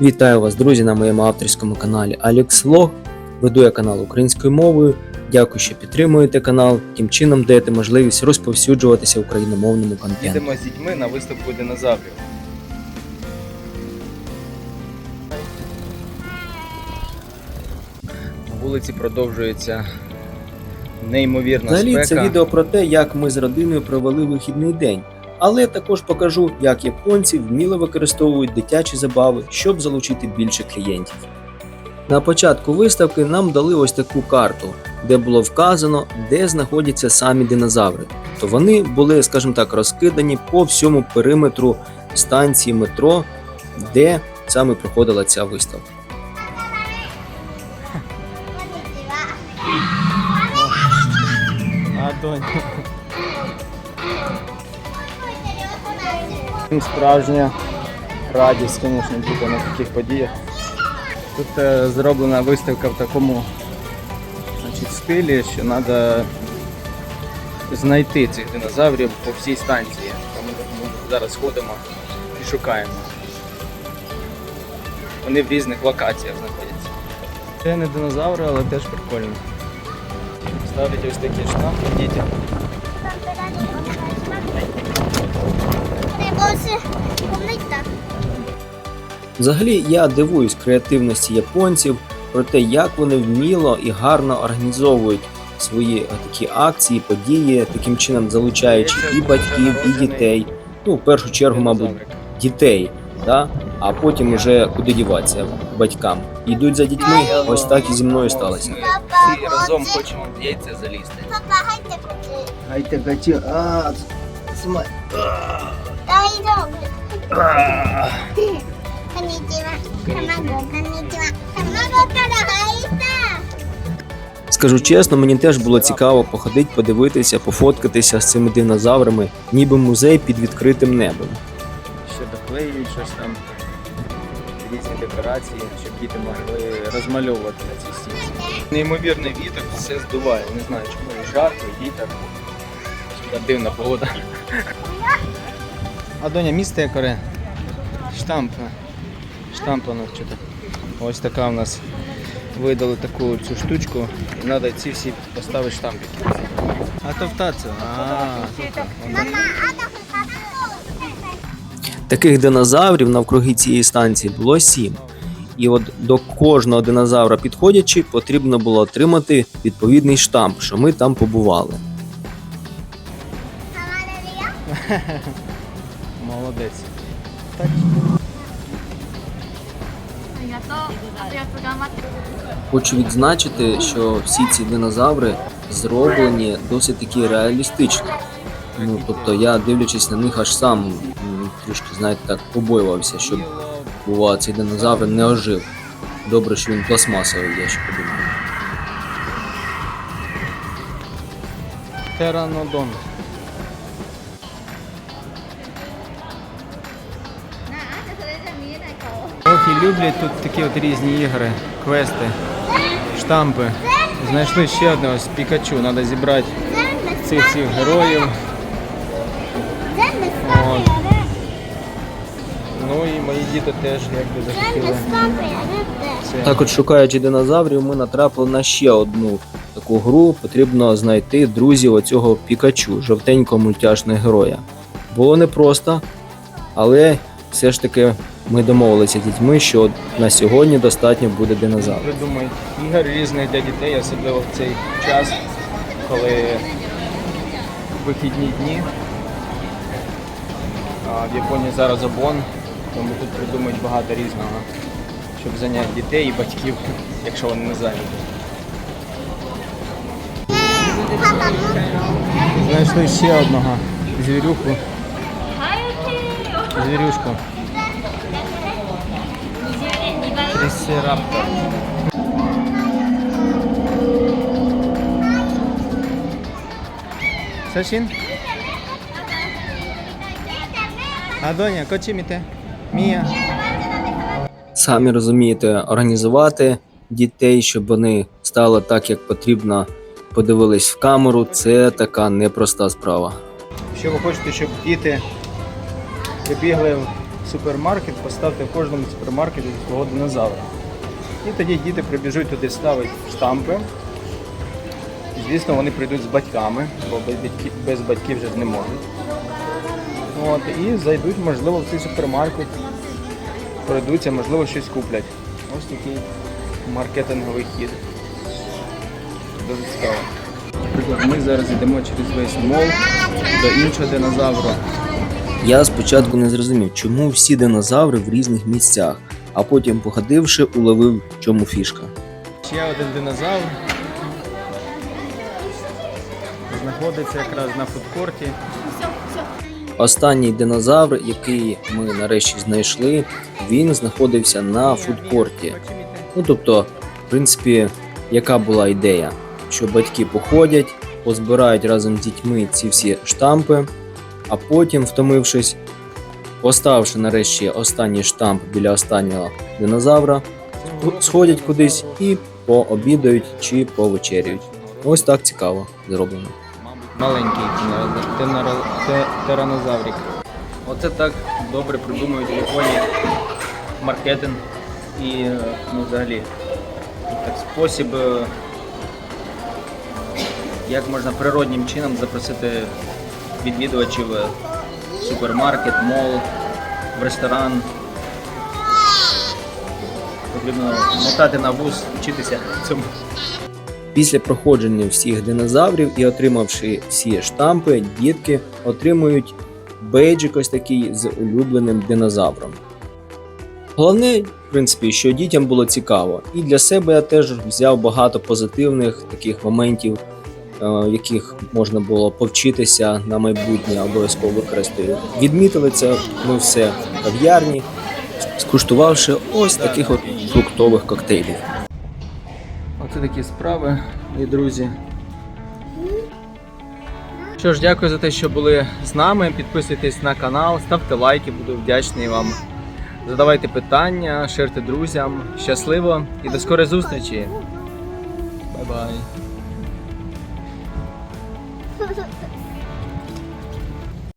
Вітаю вас, друзі, на моєму авторському каналі Alex Vlog. Веду я канал українською мовою. Дякую, що підтримуєте канал. Тим чином даєте можливість розповсюджуватися україномовному контенту. Їдемо з дітьми на виставку динозаврів. На вулиці продовжується неймовірна Взагалі, спека. це відео про те, як ми з родиною провели вихідний день. Але також покажу, як японці вміло використовують дитячі забави, щоб залучити більше клієнтів. На початку виставки нам дали ось таку карту, де було вказано, де знаходяться самі динозаври. То вони були, скажімо так, розкидані по всьому периметру станції метро, де саме проходила ця виставка. あ Справжня радість, звісно, бути на таких подіях. Тут е, зроблена виставка в такому значить, стилі, що треба знайти цих динозаврів по всій станції. Тому ми зараз ходимо і шукаємо. Вони в різних локаціях знаходяться. Це не динозаври, але теж прикольно. Ставлять ось такі штампи дітям. дуже помнить. Взагалі я дивуюсь креативності японців про те, як вони вміло і гарно організовують свої такі акції, події, таким чином залучаючи і батьків, і дітей. Ну, в першу чергу, мабуть, дітей, да? а потім вже куди діватися батькам. Йдуть за дітьми, ось так і зі мною сталося. Всі разом хочемо в яйця залізти. Папа, гайте хочу. Гайте хочу. А, っち Гайте гачі, а, смай. 大丈夫こんにちは卵こんにちは卵から入った Скажу чесно, мені теж було цікаво походити, подивитися, пофоткатися з цими динозаврами, ніби музей під відкритим небом. Ще доклеюють щось там, різні декорації, щоб діти могли розмальовувати на цій стінці. Неймовірний вітер все здуває. Не знаю, чому і жарко, і вітер. Така дивна погода. А доня, місце яке? Штамп. Штампано що Ось така у нас видали таку цю штучку. І треба ці всі поставити штампики. А то в тацю. Таких динозаврів навкруги цієї станції було сім. І от до кожного динозавра підходячи, потрібно було отримати відповідний штамп, що ми там побували. Молодець. Так. Хочу відзначити, що всі ці динозаври зроблені досить таки реалістично. Ну, Тобто я дивлячись на них, аж сам трішки, знаєте, так побоювався, щоб бува цей динозавр не ожив. Добре, що він пластмасовий, я ще подумав. Теранодон. Охі люблять тут такі от різні ігри, квести, штампи. Знайшли ще одного з Пікачу, треба зібрати цих всіх героїв. От. Ну і мої діти теж якби захотіли. Так от шукаючи динозаврів, ми натрапили на ще одну таку гру. Потрібно знайти друзів оцього Пікачу, жовтенького мультяшного героя. Було непросто, але все ж таки ми домовилися з дітьми, що на сьогодні достатньо буде динозаврів. Придумають ігор різних для дітей, особливо в цей час, коли вихідні дні. А в Японії зараз обон, тому тут придумають багато різного, щоб зайняти дітей і батьків, якщо вони не зайняті. Знайшли ще одного звірюху. Звірюшку. Трисераптор. Сашин? А доня, кочі? Мія. Самі розумієте, організувати дітей, щоб вони стали так, як потрібно, подивились в камеру, це така непроста справа. Що ви хочете, щоб діти прибігли супермаркет, поставте в кожному супермаркеті свого динозавра. І тоді діти прибіжуть туди, ставить штампи. Звісно, вони прийдуть з батьками, бо без батьків, вже не можуть. От, і зайдуть, можливо, в цей супермаркет, пройдуться, можливо, щось куплять. Ось такий маркетинговий хід. Дуже цікаво. Наприклад, ми зараз йдемо через весь мол до іншого динозавра. Я спочатку не зрозумів, чому всі динозаври в різних місцях, а потім, походивши, уловив, в чому фішка. Ще один динозавр. Знаходиться якраз на фудкорті. Останній динозавр, який ми нарешті знайшли, він знаходився на фудкорті. Ну тобто, в принципі, яка була ідея? Що батьки походять, позбирають разом з дітьми ці всі штампи, а потім, втомившись, поставивши нарешті останній штамп біля останнього динозавра, сходять кудись і пообідають чи повечеряють. Ось так цікаво зроблено. Маленький тиранозаврик. Оце так добре придумують в Японії маркетинг і ну, взагалі так, спосіб, е, як можна природнім чином запросити відвідувачів е, в супермаркет, мол, в ресторан. Потрібно мотати на вуз, вчитися цьому. Після проходження всіх динозаврів і отримавши всі штампи, дітки отримують бейджик ось такий з улюбленим динозавром. Головне, в принципі, що дітям було цікаво, і для себе я теж взяв багато позитивних таких моментів, е, яких можна було повчитися на майбутнє, обов'язково використаю. Відмітили це ми все в кав'ярні, скуштувавши ось таких от фруктових коктейлів. Оце такі справи, і друзі. Що ж, дякую за те, що були з нами. Підписуйтесь на канал, ставте лайки, буду вдячний вам. Задавайте питання, шерте друзям. Щасливо і до скорої зустрічі. Бай-бай. 是不是？